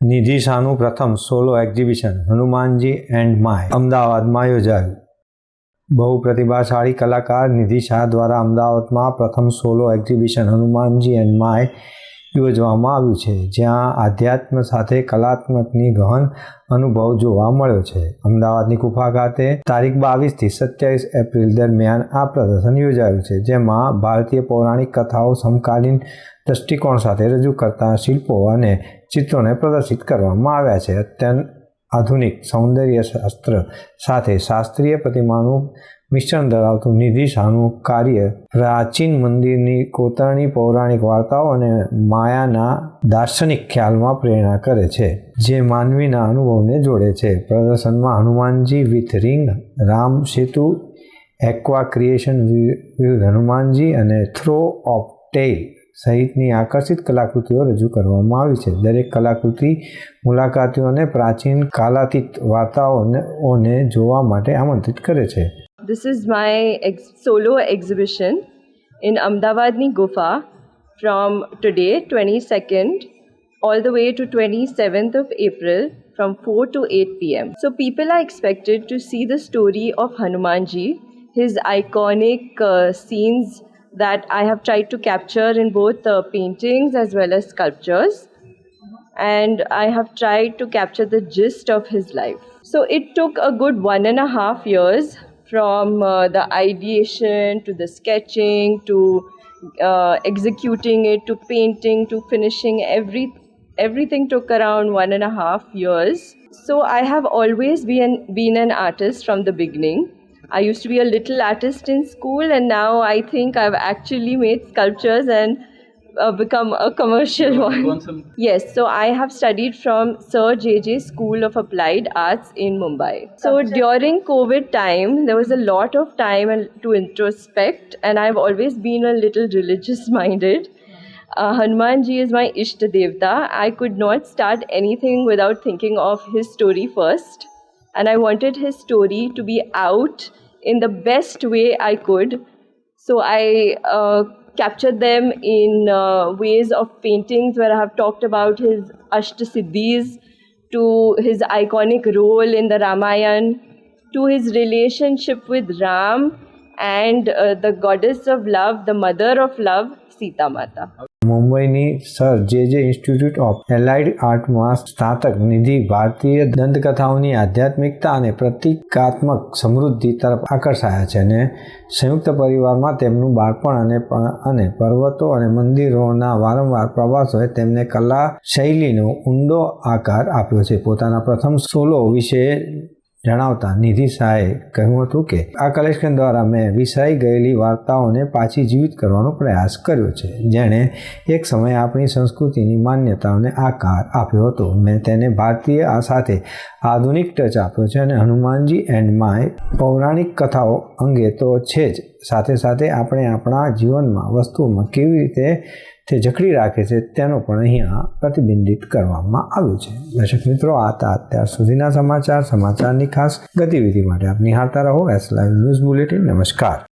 નિધિ શાહનું પ્રથમ solo exhibition, Hanumanji and my, અમદાવાદમાં યોજાયું. બહુ પ્રતિભાશાળી કલાકાર નિધિ શાહ દ્વારા અમદાવાદમાં પ્રથમ solo exhibition, Hanumanji and my યોજવામાં આવ્યું છે, જ્યાં આધ્યાત્મ સાથે કલાત્મકની ગહન અનુભવ જોવા મળ્યો છે. અમદાવાદની કુફા ખાતે તારીખ બાવીસથી સત્યાવીસ એપ્રિલ દરમિયાન આ પ્રદર્શન યોજાયું છે, જેમાં ભારતીય પૌરાણિક કથાઓ સમકાલીન દૃષ્ટિકોણ સાથે રજૂ કરતા શિલ્પો અને ચિત્રોને પ્રદર્શિત કરવામાં આવ્યા છે. અત્યંત આધુનિક સૌંદર્ય શાસ્ત્ર સાથે શાસ્ત્રીય પ્રતિમાનું મિશ્રણ ધરાવતું નિધિશાનું કાર્ય પ્રાચીન મંદિરની કોતરણી પૌરાણિક વાર્તાઓ અને માયાના દાર્શનિક ખ્યાલમાં પ્રેરણા કરે છે, જે માનવીના અનુભવને જોડે છે. પ્રદર્શનમાં Hanumanji with ring, Ram Setu, aqua creation વિવિધ હનુમાનજી અને થ્રો ઓફ ટેલ સહિતની આકર્ષિત કલાકૃતિઓ રજૂ કરવામાં આવી છે દરેક કલાકૃતિ મુલાકાતીઓને પ્રાચીન કાલાતીત વાર્તાઓને જોવા માટે આમંત્રિત કરે છે This is my ex- solo exhibition in Ahmedabadni Gufa from today, 22nd, all the way to 27th of April from 4 to 8 pm. So, people are expected to see the story of Hanumanji, his iconic uh, scenes that I have tried to capture in both uh, paintings as well as sculptures. And I have tried to capture the gist of his life. So it took a good one and a half years from uh, the ideation to the sketching to uh, executing it to painting to finishing every everything took around one and a half years. So i have always been been an artist from the beginning i used to be a little artist in school and now i think i've actually made sculptures and uh, become a commercial one Yes, so I have studied from Sir JJ School of Applied Arts in Mumbai. So during COVID time, there was a lot of time to introspect, and I've always been a little religious minded. Uh, Hanumanji is my Ishta Devta. I could not start anything without thinking of his story first, and I wanted his story to be out in the best way I could. So I uh, captured them in uh, ways of paintings where I have talked about his Ashtasiddhis, to his iconic role in the Ramayana, to his relationship with Ram and uh, the goddess of love, the mother of love, Sita Mata. મુંબઈની sir J J institute of allied આર્ટમાં સ્નાતક નિધિ ભારતીય દંતકથાઓની આધ્યાત્મિકતા અને પ્રતિકાત્મક સમૃદ્ધિ તરફ આકર્ષાયા છે અને સંયુક્ત પરિવારમાં તેમનું બાળપણ અને અને પર્વતો અને મંદિરોના વારંવાર પ્રવાસોએ તેમને કલા શૈલીનો ઊંડો આકાર આપ્યો છે. પોતાના પ્રથમ સોલો વિશે જણાવતા નિધિ શાહે કહ્યું હતું કે, આ કલેક્શન દ્વારા મેં વિસરાઈ ગયેલી વાર્તાઓને પાછી જીવિત કરવાનો પ્રયાસ કર્યો છે. જેણે એક સમયે આપણી સંસ્કૃતિની માન્યતાઓને આકાર આપ્યો હતો. મેં તેને ભારતીય આ સાથે આધુનિક ટચ આપ્યો છે અને હનુમાનજી એન્ડ માય પૌરાણિક કથાઓ અંગે તો છે જ. સાથે સાથે આપણે આપણા જીવનમાં વસ્તુઓમાં કેવી રીતે તે જકડી રાખે છે, તેનો પણ અહીંયા પ્રતિબિંબિત કરવામાં આવ્યું છે. દર્શક મિત્રો, આ હતા અત્યાર સુધીના સમાચાર. સમાચારની ખાસ ગતિવિધિ માટે આપ નિહાળતા રહો. એસ લાઈવ ન્યૂઝ બુલેટિન નમસ્કાર.